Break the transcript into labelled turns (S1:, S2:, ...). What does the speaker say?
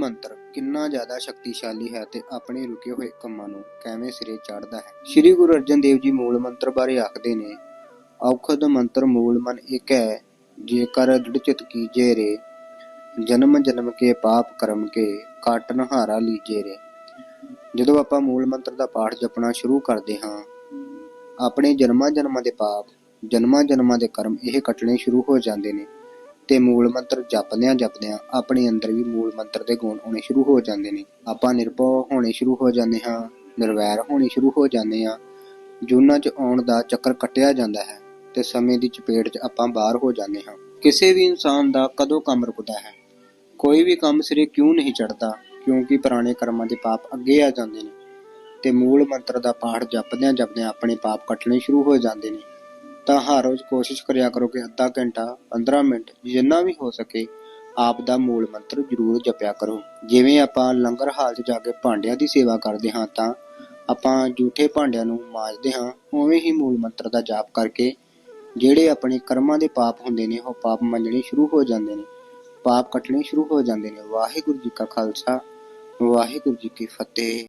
S1: ਮੰਤਰ, ਕਿੰਨਾ ਜ਼ਿਆਦਾ ਸ਼ਕਤੀਸ਼ਾਲੀ ਹੈ ਤੇ ਆਪਣੇ ਰੁਕੇ ਹੋਏ ਕੰਮਾਂ ਨੂੰ ਕਿਵੇਂ ਸਿਰੇ ਚੜ੍ਹਦਾ ਹੈ? ਸ੍ਰੀ ਗੁਰੂ ਅਰਜਨ ਦੇਵ ਜੀ ਮੂਲ ਮੰਤਰ ਬਾਰੇ ਆਖਦੇ ਨੇ, ਔਖਦ ਮੰਤਰ ਮੂਲ ਮਨ ਇੱਕ ਹੈ, ਜੇਕਰ ਦ੍ਰਿੜ ਕੀਜੇ ਰੇ ਜਨਮ ਜਨਮ ਕੇ ਪਾਪ ਕਰਮ ਕੇ ਕਾਟਨ ਹਾਰਾ ਲੀਜੇ ਰੇ ਜਦੋਂ ਆਪਾਂ ਮੂਲ ਮੰਤਰ ਦਾ ਪਾਠ ਜਪਣਾ ਸ਼ੁਰੂ ਕਰਦੇ ਹਾਂ, ਆਪਣੇ ਜਨਮਾਂ ਜਨਮਾਂ ਦੇ ਪਾਪ, ਜਨਮਾਂ ਜਨਮਾਂ ਦੇ ਕਰਮ ਇਹ ਕੱਟਣੇ ਸ਼ੁਰੂ ਹੋ ਜਾਂਦੇ ਨੇ। ਤੇ ਮੂਲ ਮੰਤਰ ਜਪਦਿਆਂ ਜਪਦਿਆਂ ਆਪਣੇ ਅੰਦਰ ਵੀ ਮੂਲ ਮੰਤਰ ਦੇ ਗੁਣ ਆਉਣੇ ਸ਼ੁਰੂ ਹੋ ਜਾਂਦੇ ਨੇ। ਆਪਾਂ ਨਿਰਭਉ ਹੋਣੇ ਸ਼ੁਰੂ ਹੋ ਜਾਂਦੇ ਹਾਂ, ਨਿਰਵੈਰ ਹੋਣੇ ਸ਼ੁਰੂ ਹੋ ਜਾਂਦੇ ਹਾਂ, ਜੂਨਾਂ 'ਚ ਆਉਣ ਦਾ ਚੱਕਰ ਕੱਟਿਆ ਜਾਂਦਾ ਹੈ ਤੇ ਸਮੇਂ ਦੀ ਚਪੇਟ 'ਚ ਆਪਾਂ ਬਾਹਰ ਹੋ ਜਾਂਦੇ ਹਾਂ। ਕਿਸੇ ਵੀ ਇਨਸਾਨ ਦਾ ਕਦੋਂ ਕੰਮ ਰੁਕਦਾ ਹੈ? ਕੋਈ ਵੀ ਕੰਮ ਸਿਰੇ ਕਿਉਂ ਨਹੀਂ ਚੜਦਾ ਕਿਉਂਕਿ ਪੁਰਾਣੇ ਕਰਮਾਂ ਦੇ ਪਾਪ ਅੱਗੇ ਆ ਜਾਂਦੇ ਨੇ ਤੇ ਮੂਲ ਮੰਤਰ ਦਾ ਪਾਠ ਜਪਦਿਆਂ ਜਪਦਿਆਂ ਆਪਣੇ ਪਾਪ ਕੱਟਣੇ ਸ਼ੁਰੂ ਹੋ ਜਾਂਦੇ ਨੇ। ਤਾਂ ਹਰ ਰੋਜ਼ ਕੋਸ਼ਿਸ਼ ਕਰਿਆ ਕਰੋ ਕਿ ਅੱਧਾ ਘੰਟਾ 15 ਮਿੰਟ ਜਿੰਨਾ ਵੀ ਹੋ ਸਕੇ ਆਪ ਦਾ ਮੂਲ ਮੰਤਰ ਜ਼ਰੂਰ ਜਪਿਆ ਕਰੋ। ਜਿਵੇਂ ਆਪਾਂ ਲੰਗਰ ਹਾਲ 'ਚ ਜਾ ਕੇ ਭਾਂਡਿਆਂ ਦੀ ਸੇਵਾ ਕਰਦੇ ਹਾਂ ਤਾਂ ਆਪਾਂ ਝੂਠੇ ਭਾਂਡਿਆਂ ਨੂੰ ਮਾਂਜਦੇ ਹਾਂ, ਉਵੇਂ ਹੀ ਮੂਲ ਮੰਤਰ ਦਾ ਜਾਪ ਕਰਕੇ ਜਿਹੜੇ ਆਪਣੇ ਕਰਮਾਂ ਦੇ ਪਾਪ ਹੁੰਦੇ ਨੇ, ਉਹ ਪਾਪ ਮੰਨਣੇ ਸ਼ੁਰੂ ਹੋ ਜਾਂਦੇ ਨੇ। ਪਾਪ ਕੱਟਣੇ ਸ਼ੁਰੂ ਹੋ ਜਾਂਦੇ ਨੇ। ਵਾਹਿਗੁਰੂ ਜੀ ਕਾ ਖਾਲਸਾ, ਵਾਹਿਗੁਰੂ ਜੀ ਕੀ ਫਤਿਹ।